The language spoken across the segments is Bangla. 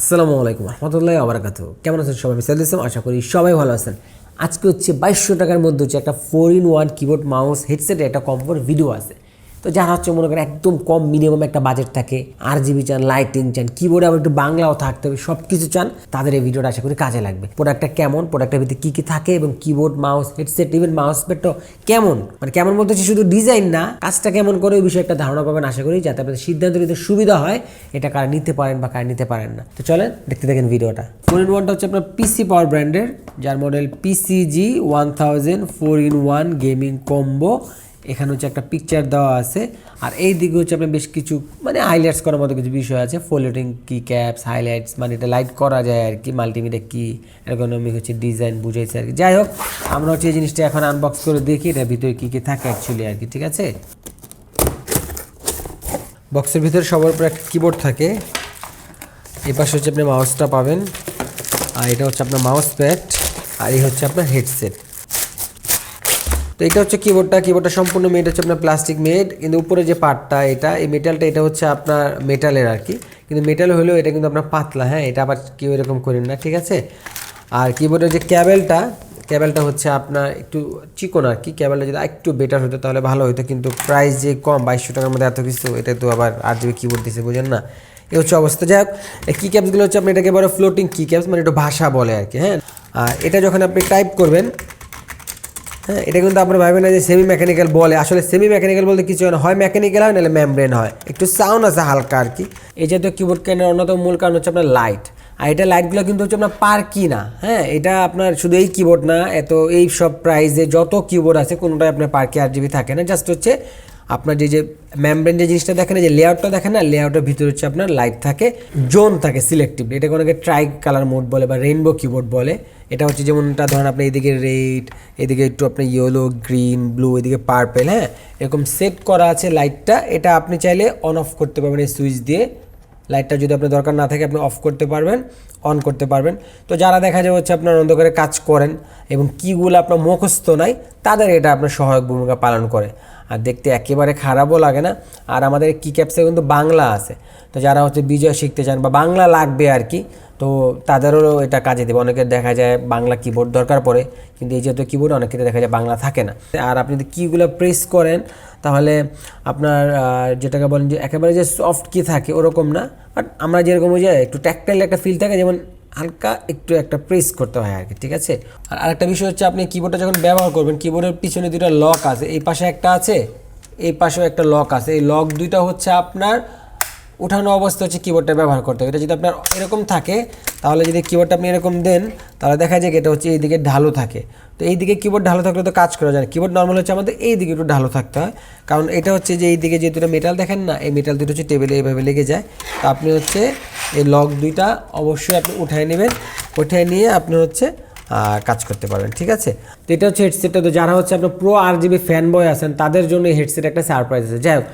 আসসালামু আলাইকুম রহমতুল্লাহ আবরাকাত কেমন আছেন সবাই? মিসাইল ইসলাম, আশা করি সবাই ভালো আছেন। আজকে হচ্ছে বাইশশো টাকার মধ্যে হচ্ছে একটা four in one keyboard mouse হেডসেটে একটা কম্পোর ভিডিও আছে। তো যারা হচ্ছে মনে করেন একদম কম মিনিমাম একটা বাজেট থাকে আর জিবি চান লাইটিং চান কিবোর্ডে আবার একটু বাংলাও থাকতে হবে সব কিছু চান, তাদের এই ভিডিওটা আশা করি কাজে লাগবে। প্রোডাক্টটা কেমন? প্রোডাক্টের ভিতরে কী কী থাকে এবং keyboard mouse headset even mouse প্যাডটা কেমন? মানে কেমন বলতে হচ্ছে শুধু ডিজাইন না, কাজটা কেমন করে, ওই বিষয়ে একটা ধারণা পাবেন আশা করি, যাতে আপনাদের সিদ্ধান্ত নিতে সুবিধা হয়, এটা কারা নিতে পারেন বা কারা নিতে পারেন না। তো চলেন, দেখতে দেখেন ভিডিওটা ফোর ইন ওয়ানটা হচ্ছে আপনার পিসি পাওয়ার ব্র্যান্ডের যার model PCG one thousand four in one gaming combo এখানে হচ্ছে একটা পিকচার দেওয়া আছে। আর এই দিকে হচ্ছে আপনার বেশ কিছু মানে হাইলাইটস করার মতো কিছু বিষয় আছে। ফোল্ডিং কি ক্যাপস হাইলাইটস মানে এটা লাইট করা যায় আর কি মাল্টিমিডিয়া কি এরকমই হচ্ছে ডিজাইন বুঝাইছে আর কি। যাই হোক, আমরা হচ্ছে এই জিনিসটা এখন আনবক্স করে দেখি, এটার ভিতরে কী কী থাকে অ্যাকচুয়ালি আর কি, ঠিক আছে? বক্সের ভিতরে সবার উপরে একটা কিবোর্ড থাকে। এই পাশে হচ্ছে আপনি মাউসটা পাবেন। আর এটা হচ্ছে আপনার মাউস প্যাড আর এই হচ্ছে আপনার হেডসেট তো এটা হচ্ছে কিবোর্ডটা কিবোর্ডটা সম্পূর্ণ মেড হচ্ছে আপনার প্লাস্টিক মেড কিন্তু উপরে যে পার্টটা এটা, এই মেটালটা এটা হচ্ছে আপনার মেটালের আর কি। কিন্তু মেটাল হলেও এটা কিন্তু আপনার পাতলা হ্যাঁ? এটা আবার কেউ এরকম করেন না, ঠিক আছে? আর কিবোর্ডের যে ক্যাবেলটা ক্যাবেলটা হচ্ছে আপনার একটু চিকন আর কি। ক্যাবেলটা যদি একটু বেটার হতো, তাহলে ভালো হতো কিন্তু প্রাইস যে কম, বাইশশো টাকার মধ্যে এত কিছু, এটা তো আবার আর জিবি কিবোর্ড দিছে, বুঝেন না? এই হচ্ছে অবস্থা। যাই হোক কি ক্যাপসগুলো হচ্ছে আপনি এটাকে বলে ফ্লোটিং কি ক্যাপস মানে একটু ভাষা বলে আর কি হ্যাঁ? আর এটা যখন আপনি টাইপ করবেন হ্যাঁ এটা কিন্তু আপনার ভাবেন না যে সেমি মেকানিক্যাল বলে। আসলে সেমি মেকানিক্যাল বলতে কিছু না। হয় মেকানিক্যাল হয়, নাহলে ম্যামব্রেন হয়। একটু সাউন্ড আছে হালকা আর কি। এই জাতীয় কিবোর্ড কেনার অন্যতম মূল কারণ হচ্ছে আপনার লাইট আর এটা লাইটগুলো কিন্তু হচ্ছে আপনার পার কি না। হ্যাঁ এটা আপনার শুধু এই কিবোর্ড না, এত এই সব প্রাইজে যত কিবোর্ড আছে, কোনোটাই আপনার পার কি আর জিবি থাকে না। জাস্ট হচ্ছে আপনার যে যে মেমব্রেন যে জিনিসটা দেখেন যে লেআউটটা দেখেন না লেআউটের ভিতরে হচ্ছে আপনার লাইট থাকে জোন থাকে সিলেক্টিভলি এটাকে অনেকে ট্রাই কালার মোড বলে বা রেইনবো কিবোর্ড বলে। এটা হচ্ছে যেমনটা ধরেন আপনি এদিকে রেড এদিকে একটু আপনার ইয়েলো গ্রিন ব্লু এদিকে পার্পেল হ্যাঁ? এরকম সেট করা আছে লাইটটা এটা আপনি চাইলে অন অফ করতে পারবেন এই সুইচ দিয়ে। লাইটটা যদি আপনার দরকার না থাকে, আপনি অফ করতে পারবেন অন করতে পারবেন। তো যারা দেখা যায় হচ্ছে আপনার অন্ধকারে কাজ করেন এবং কীগুলো আপনার মুখস্থ নাই, তাদের এটা আপনার সহায়ক ভূমিকা পালন করে। আর দেখতে একেবারে খারাপও লাগে না। আর আমাদের কি ক্যাপসে কিন্তু বাংলা আছে। তো যারা হচ্ছে বিজয় শিখতে চান বা বাংলা লাগবে আর কি তো তাদেরও এটা কাজে দেবে। অনেকের দেখা যায় বাংলা কিবোর্ড দরকার পড়ে, কিন্তু এই যেহেতু কিবোর্ড অনেক ক্ষেত্রে দেখা যায় বাংলা থাকে না। আর আপনি যদি কিগুলো প্রেস করেন, তাহলে আপনার যেটাকে বলেন যে একেবারে যে সফট কি থাকে ওরকম না। বাট আমরা যেরকম ওই যে একটু ট্যাকটাইল একটা ফিল থাকে, যেমন হালকা একটু একটা প্রেস করতে হয় আর কি ঠিক আছে? আর আরেকটা বিষয় হচ্ছে আপনি কিবোর্ডটা যখন ব্যবহার করবেন কিবোর্ডের পিছনে দুটো লক আছে, এই পাশে একটা আছে, এই পাশেও একটা লক আছে। এই লক দুইটা হচ্ছে আপনার উঠানো অবস্থা হচ্ছে কিবোর্ডটা ব্যবহার করতে হবে। এটা যদি আপনার এরকম থাকে, তাহলে যদি কিবোর্ডটা আপনি এরকম দেন, তাহলে দেখা যায় এটা হচ্ছে এইদিকে ঢালু থাকে। তো এই দিকে কিবোর্ড ঢালু থাকলে তো কাজ করা যায় কিবোর্ড নর্মাল হচ্ছে আমাদের এই দিকে একটু ঢালু থাকতে হয়। কারণ এটা হচ্ছে যে এই দিকে যে দুটো মেটাল দেখেন না, এই মেটাল দুটো হচ্ছে টেবিলে এইভাবে লেগে যায়। তো আপনি হচ্ছে এই লক দুইটা অবশ্যই আপনি উঠায় নেবেন। উঠায় নিয়ে আপনি হচ্ছে কাজ করতে পারবেন, ঠিক আছে? তো এটা হচ্ছে হেডসেটটা তো যারা হচ্ছে আপনার pro R GB fan boy আছেন, তাদের জন্য হেডসেট একটা সারপ্রাইজ আছে। যাই হোক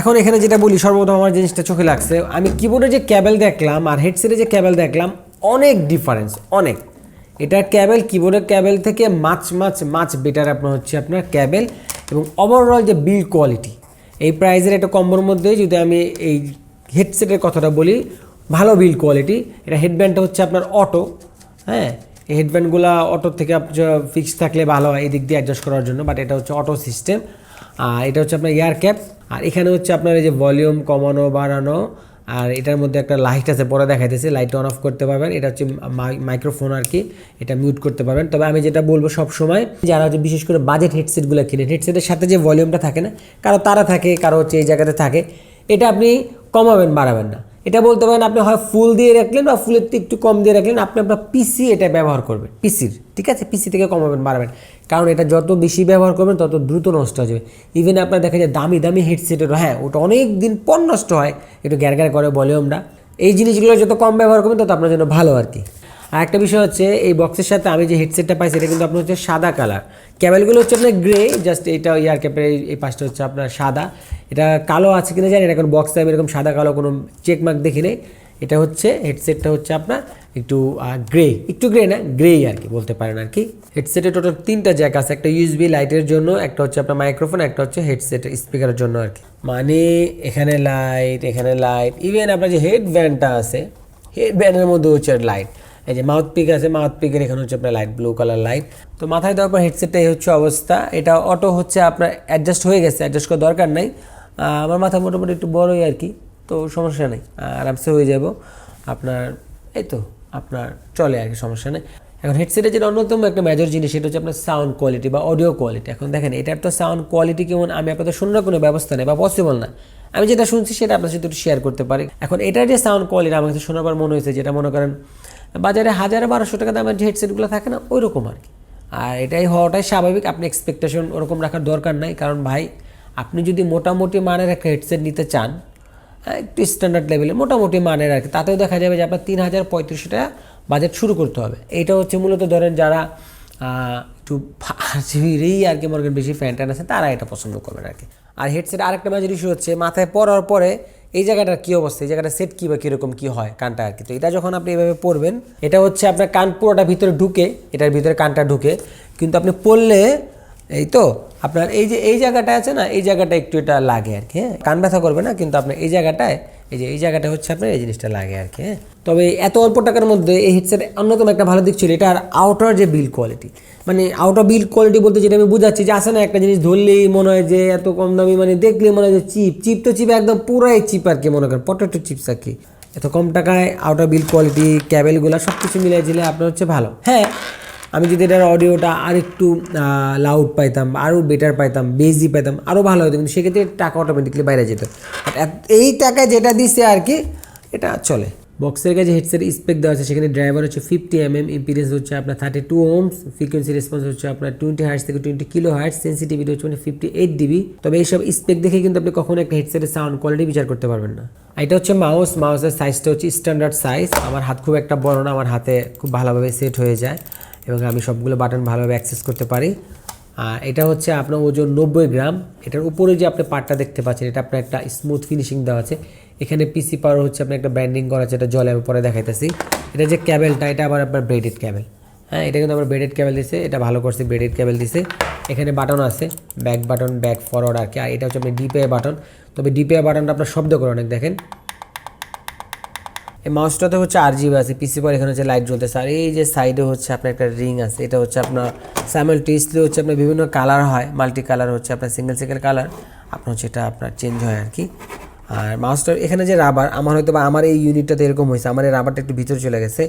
এখন এখানে যেটা বলি, সর্বপ্রথম আমার জিনিসটা চোখে লাগছে। আমি কিবোর্ডে যে ক্যাবেল দেখলাম আর হেডসেটে যে ক্যাবেল দেখলাম, অনেক ডিফারেন্স অনেক। এটার ক্যাবেল কিবোর্ডের ক্যাবেল থেকে মাছ মাছ মাছ বেটার আপনার হচ্ছে আপনার ক্যাবেল এবং ওভারঅল যে বিল্ড কোয়ালিটি এই প্রাইজের একটা কম্বোর মধ্যে যদি আমি এই হেডসেটের কথাটা বলি, ভালো বিল্ড কোয়ালিটি এটা হেডব্যান্ডটা হচ্ছে আপনার অটো হ্যাঁ? এই হেডব্যান্ডগুলো অটো থেকে ফিক্স থাকলে ভালো হয় এই দিক দিয়ে অ্যাডজাস্ট করার জন্য বাট এটা হচ্ছে অটো সিস্টেম আর এটা হচ্ছে আপনার এয়ার ক্যাপ আর এখানে হচ্ছে আপনার এই যে ভলিউম কমানো, বাড়ানো, আর এটার মধ্যে একটা লাইট আছে, পরে দেখাইতেছে লাইট অন অফ করতে পারবেন। এটা হচ্ছে মাইক্রোফোন আর কি, এটা মিউট করতে পারবেন। তবে আমি যেটা বলব সব সময় যারা হচ্ছে বিশেষ করে বাজেট হেডসেটগুলো কিনেন হেডসেটের সাথে যে ভলিউমটা থাকে না, কারও তারা থাকে, কারও হচ্ছে এই জায়গাতে থাকে, এটা আপনি কমাবেন, বাড়াবেন না। এটা বলতে পারেন আপনি হয় ফুল দিয়ে রাখলেন বা ফুলের থেকে একটু কম দিয়ে রাখলেন, আপনি আপনার পিসি এটা ব্যবহার করবেন পিসির ঠিক আছে? পিসি থেকে কমাবেন বাড়াবেন। কারণ এটা যত বেশি ব্যবহার করবেন, তত দ্রুত নষ্ট হয়ে যাবে। ইভেন আপনার দেখা যায় দামি দামি হেডসেটেরও হ্যাঁ ওটা অনেক দিন পর নষ্ট হয়, একটু গ্যার গ্যার করে ভলিউমটা এই জিনিসগুলো যত কম ব্যবহার করবেন, তত আপনার জন্য ভালো আর কি। আর একটা বিষয় হচ্ছে, এই বক্সের সাথে আমি যে হেডসেটটা পাইছি এটা কিন্তু আপনার হচ্ছে সাদা কালার ক্যাবেলগুলো হচ্ছে আপনার গ্রে জাস্ট এটা ইয়ার ক্যাপের এই পাশটা হচ্ছে আপনার সাদা। এটা কালো আছে কিনা জানি এখন বক্সে আমি এরকম সাদা কালো কোনো চেক মার্ক দেখি নেই। এটা হচ্ছে হেডসেটটা হচ্ছে আপনার একটু গ্রে একটু গ্রে না গ্রেই আর কি বলতে পারেন আর কি। হেডসেটে টোটাল তিনটা জ্যাক আছে, একটা ইউএসবি লাইটের জন্য, একটা হচ্ছে আপনার মাইক্রোফোন একটা হচ্ছে হেডসেট স্পিকারের জন্য আর কি। মানে এখানে লাইট এখানে লাইট ইভেন আপনার যে হেড ব্যান্ডটা আছে হেড ব্যান্ডের মধ্যে হচ্ছে লাইট এই যে মাউথ পিক আছে মাউথ পিকের এখানে হচ্ছে আপনার লাইট ব্লু কালার লাইট তো মাথায় দেওয়ার পর হেডসেটটা এই হচ্ছে অবস্থা। এটা অটো হচ্ছে আপনার অ্যাডজাস্ট হয়ে গেছে অ্যাডজাস্ট করার দরকার নাই। আমার মাথা মোটামুটি একটু বড়ই আর কি, তো সমস্যা নেই। আরামসে হয়ে যাব। আপনার, এই তো, আপনার চলে আর কি, সমস্যা নেই। এখন হেডসেটের যেটা অন্যতম একটা মেজর জিনিস, সেটা হচ্ছে আপনার সাউন্ড কোয়ালিটি বা অডিও কোয়ালিটি এখন দেখেন, এটার তো সাউন্ড কোয়ালিটি কেমন, আমি আপনাদের শোনার কোনো ব্যবস্থা নেই বা পসিবল না। আমি যেটা শুনছি, সেটা আপনার সাথে একটু শেয়ার করতে পারি। এখন এটার যে সাউন্ড কোয়ালিটি আমার কাছে শোনার পর মনে হয়েছে, যেটা মনে করেন বাজারে হাজারে বারোশো টাকা দামের যে হেডসেটগুলো থাকে না ওই রকম আর কি। আর এটাই হওয়াটাই স্বাভাবিক আপনি এক্সপেকটেশন ওরকম রাখার দরকার নাই। কারণ ভাই আপনি যদি মোটামুটি মানের একটা হেডসেট নিতে চান হ্যাঁ, একটু স্ট্যান্ডার্ড লেভেলে মোটামুটি মানের আর কি তাতেও দেখা যাবে যে আপনার তিন হাজার পঁয়ত্রিশশো টাকা বাজেট শুরু করতে হবে। এইটা হচ্ছে মূলত ধরেন যারা একটু আরজিবিরই আর কি করেন বেশি ফ্যান ট্যান আছে তারা এটা পছন্দ করবেন আর কি। আর হেডসেট আরেকটা মেজর ইস্যু হচ্ছে মাথায় পরার পরে এই জায়গাটার কী অবস্থা? এই জায়গাটা সেট কী বা কীরকম কী হয় কানটা আর কি? তো এটা যখন আপনি এভাবে পরবেন, এটা হচ্ছে আপনার কান পুরোটা ভিতরে ঢুকে, এটার ভিতরে কানটা ঢুকে। কিন্তু আপনি পড়লে এই তো, আপনার এই যে, এই জায়গাটা আছে না, এই জায়গাটা একটু এটা লাগে আর কি হ্যাঁ? কান ব্যথা করবে না, কিন্তু আপনার এই জায়গাটায় এই যে, এই জায়গাটা হচ্ছে আপনার এই জিনিসটা লাগে আর কি হ্যাঁ? তবে এত অল্প টাকার মধ্যে এই হেডসেট অন্যতম একটা ভালো দিক ছিল এটার আউটার যে বিল কোয়ালিটি মানে আউটার বিল কোয়ালিটি বলতে যেটা আমি বুঝাচ্ছি যে আসে না একটা জিনিস ধরলেই মনে হয় যে এত কম দামি মানে দেখলেই মনে হয় যে চিপ চিপ তো চিপ একদম পুরাই চিপ আর কি মনে করেন পটেটো চিপস আর কি। এত কম টাকায় আউটার বিল কোয়ালিটি ক্যাবেলগুলো সব কিছু মিলিয়ে দিলে আপনার হচ্ছে ভালো। হ্যাঁ আমি যদি এটার অডিওটা আর একটু লাউড পাইতাম আরও বেটার পাইতাম বেজি পাইতাম আরও ভালো হতো। কিন্তু সেক্ষেত্রে টাকা অটোমেটিকলি বাইরে যেত। এই টাকায় যেটা দিছে আর কি, এটা চলে। বক্সের কাছে হেডসেট স্পেক দেওয়া আছে, সেখানে ড্রাইভার হচ্ছে ফিফটি এম এম ইম্পিডেন্স হচ্ছে আপনার thirty two ohms frequency response হচ্ছে আপনার টোয়েন্টি হার্টস থেকে টোয়েন্টি কিলো হার্টস সেন্সিটিভিটি হচ্ছে মানে ফিফটি এইট ডিবি তবে এইসব স্পেক দেখে কিন্তু আপনি কখনো একটা হেডসেটের সাউন্ড কোয়ালিটি বিচার করতে পারবেন না। এটা হচ্ছে মাউস মাউসের সাইজটা হচ্ছে স্ট্যান্ডার্ড সাইজ আমার হাত খুব একটা বড় না, আমার হাতে খুব ভালোভাবে সেট হয়ে যায়। এবং আমি সবগুলো বাটন ভালোভাবে অ্যাক্সেস করতে পারি। আর এটা হচ্ছে আপনার ওজন নব্বই গ্রাম। এটার উপরে যে আপনি পার্টটা দেখতে পাচ্ছেন, এটা আপনার একটা স্মুথ ফিনিশিং দেওয়া আছে। এখানে পিসি পাওয়ার হচ্ছে আপনার একটা ব্র্যান্ডিং করা আছে, এটা জলে আমি পরে দেখাইতেছি। এটা যে ক্যাবেলটা এটা আবার আপনার ব্রেডেড ক্যাবেল হ্যাঁ এটা কিন্তু আমার ব্রেডেড ক্যাবেল দিছে, এটা ভালো করছে ব্রেডেড ক্যাবেল দিছে। এখানে বাটন আছে ব্যাক বাটন ব্যাক ফরওয়ার্ড আর কি। আর এটা হচ্ছে আপনার ডিপে বাটন তবে ডিপে বাটনটা আপনার শব্দ করে অনেক দেখেন। এই মাউসটাতে হচ্ছে আর জিবি আছে পিসি পর এখানে হচ্ছে লাইট জ্বলতেছে। আর এই যে সাইডে হচ্ছে আপনার একটা রিং আছে, এটা হচ্ছে আপনার স্যামেলটিসলি হচ্ছে আপনার বিভিন্ন কালার হয় মাল্টি কালার হচ্ছে আপনার সিঙ্গেল সিঙ্গেল কালার আপনার হচ্ছে এটা আপনার চেঞ্জ হয় আর কি। আর মাউসটার এখানে যে রাবার আমার হয়তো বা আমার এই ইউনিটটাতে এরকম হয়েছে, আমার এই রাবারটা একটু ভিতরে চলে গেছে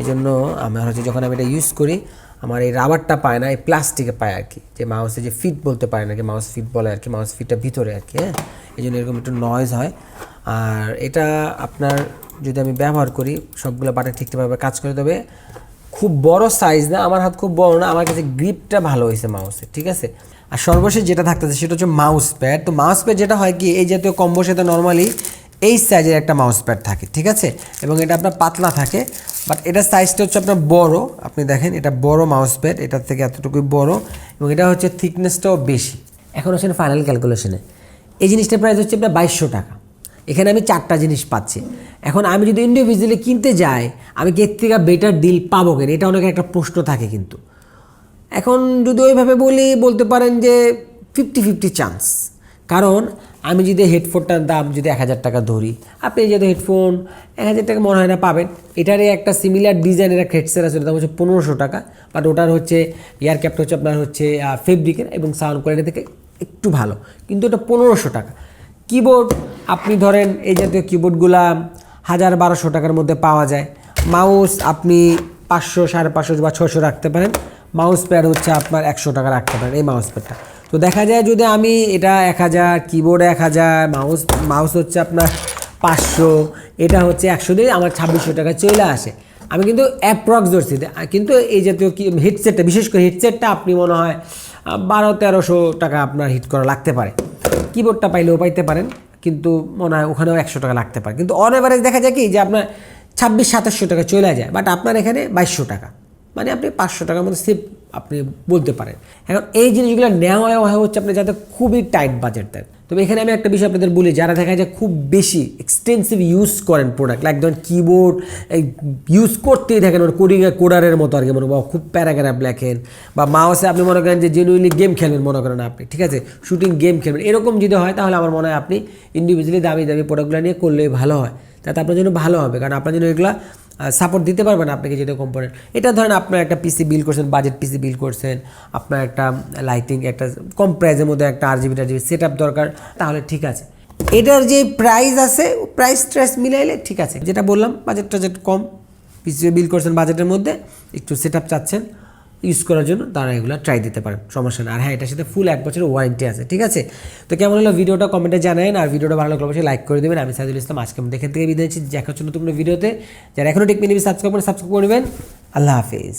এই জন্য আমার হচ্ছে যখন আমি এটা ইউজ করি, আমার এই রাবারটা পায় না, এই প্লাস্টিকে পায় আর কি। যে মাউসে যে ফিট বলতে পারে না কি মাউস ফিট বলে আর কি মাউস ফিটটা ভিতরে আর কি হ্যাঁ? এই জন্য এরকম একটু নয়েজ হয়। আর এটা আপনার যদি আমি ব্যবহার করি, সবগুলো বাটন ঠিকঠাকভাবে কাজ করে, তবে খুব বড় সাইজ না, আমার হাত খুব বড় না, আমার কাছে গ্রিপটা ভালো হয়েছে মাউসের ঠিক আছে? আর সর্বশেষ যেটা থাকতেছে, সেটা হচ্ছে মাউস প্যাড তো মাউস প্যাড যেটা হয় কি, এই জাতীয় কম্বোর সাথে নর্মালি এই সাইজের একটা মাউস প্যাড থাকে, ঠিক আছে? এবং এটা আপনার পাতলা থাকে বাট এটার সাইজটা হচ্ছে আপনার বড়। আপনি দেখেন, এটা বড় মাউস প্যাড এটার থেকে এতটুকুই বড়, এবং এটা হচ্ছে থিকনেসটাও বেশি। এখন হচ্ছে ফাইনাল ক্যালকুলেশনে এই জিনিসটার প্রাইস হচ্ছে আপনার বাইশশো টাকা। এখানে আমি চারটা জিনিস পাচ্ছি। এখন আমি যদি ইন্ডিভিজুয়ালি কিনতে যাই, আমি কি এর থেকে বেটার ডিল পাবো কেন? এটা অনেক একটা প্রশ্ন থাকে কিন্তু। এখন যদি ওইভাবে বলি, বলতে পারেন যে ফিফটি ফিফটি চান্স কারণ আমি যদি হেডফোনটার দাম যদি এক হাজার টাকা ধরি, আপনি যদি হেডফোন এক হাজার টাকা মনে হয় না পাবেন, এটারই একটা সিমিলার ডিজাইনের একটা হেডসেট আছে দাম হচ্ছে পনেরোশো টাকা। বাট ওটার হচ্ছে এয়ার ক্যাপটা হচ্ছে আপনার হচ্ছে ফেব্রিকের এবং সাউন্ড কোয়ালিটি থেকে একটু ভালো। কিন্তু এটা পনেরোশো টাকা। কিবোর্ড আপনি ধরেন এই জাতীয় কিবোর্ডগুলা হাজার বারোশো টাকার মধ্যে পাওয়া যায়। মাউস আপনি পাঁচশো, সাড়ে পাঁচশো বা ছশো রাখতে পারেন। মাউস প্যাড হচ্ছে আপনার একশো টাকা রাখতে পারেন এই মাউস প্যাডটা তো দেখা যায় যদি আমি এটা এক হাজার কিবোর্ড এক হাজার মাউস মাউস হচ্ছে আপনার পাঁচশো, এটা হচ্ছে একশো দিয়ে আমার ছাব্বিশশো টাকা চলে আসে। আমি কিন্তু অ্যাপ্রক্স ধরছি। কিন্তু এই জাতীয় কি হেডসেটটা বিশেষ করে হেডসেটটা আপনি মনে হয় বারো তেরোশো টাকা আপনার হিট করা লাগতে পারে। কিবোর্ডটা পাইলেও পাইতে পারেন। কিন্তু মনে হয় ওখানেও একশো টাকা লাগতে পারে। কিন্তু অন অ্যাভারেজ দেখা যায় কি যে আপনার ছাব্বিশ, সাতাশশো টাকা চলে যায় বাট আপনার এখানে বাইশশো টাকা। মানে আপনি পাঁচশো টাকার মধ্যে সেভ আপনি বলতে পারেন। এখন এই জিনিসগুলো নেওয়া হচ্ছে আপনি যাতে খুবই টাইট বাজেট দেন। তবে এখানে আমি একটা বিষয় আপনাদের বলি, যারা দেখা যায় খুব বেশি এক্সটেন্সিভ ইউজ করেন প্রোডাক্ট লাইক ধরেন কিবোর্ড ইউজ করতেই থাকেন মানে কোডিং কোডারের মতো আর কি, মনে বা খুব প্যারাগ্রাফ লেখেন বা মাউসে আপনি মনে করেন যে জেনুইনলি গেম খেলবেন মনে করেন আপনি, ঠিক আছে? শুটিং গেম খেলবেন, এরকম যদি হয় তাহলে আমার মনে হয় আপনি ইন্ডিভিজুয়ালি দামি দামি প্রোডাক্টগুলো নিয়ে করলেই ভালো হয়। তা তাতে আপনার জন্য ভালো হবে। কারণ আপনার জন্য এগুলো সাপোর্ট দিতে পারবেন আপনাকে যেটা কম্পোনেন্ট এটা ধরেন আপনার একটা পিসি বিল করছেন বাজেট পিসি বিল করছেন, আপনার একটা লাইটিং একটা কম প্রাইসের মধ্যে একটা আর জিবি টার জিবি সেট দরকার, তাহলে ঠিক আছে। এটার যে প্রাইস আছে প্রাইস ট্রাইস মিলাইলে ঠিক আছে। যেটা বললাম বাজেট টাজেট কম পিসি বিল করছেন বাজেটের মধ্যে, একটু সেট আপ চাচ্ছেন। ইউজ করার জন্য তারা এগুলো ট্রাই দিতে পারেন সমস্যা না আর হ্যাঁ এটার সাথে ফুল এক বছরের ওয়ারেন্টি আছে, ঠিক আছে? তো কেমন হলো ভিডিওটা কমেন্টে জানাবেন আর ভিডিওটা ভালো লাগলে অবশ্যই লাইক করে দেবেন। আমি সাইদুল ইসলাম আজকে আমি দেখে থেকে বিদায় নিচ্ছি। দেখা হচ্ছে নতুন ভিডিওতে যারা এখনও টেকনিক সাবস্ক্রাইব করে সাবস্ক্রাইব করবেন আল্লাহ হাফিজ।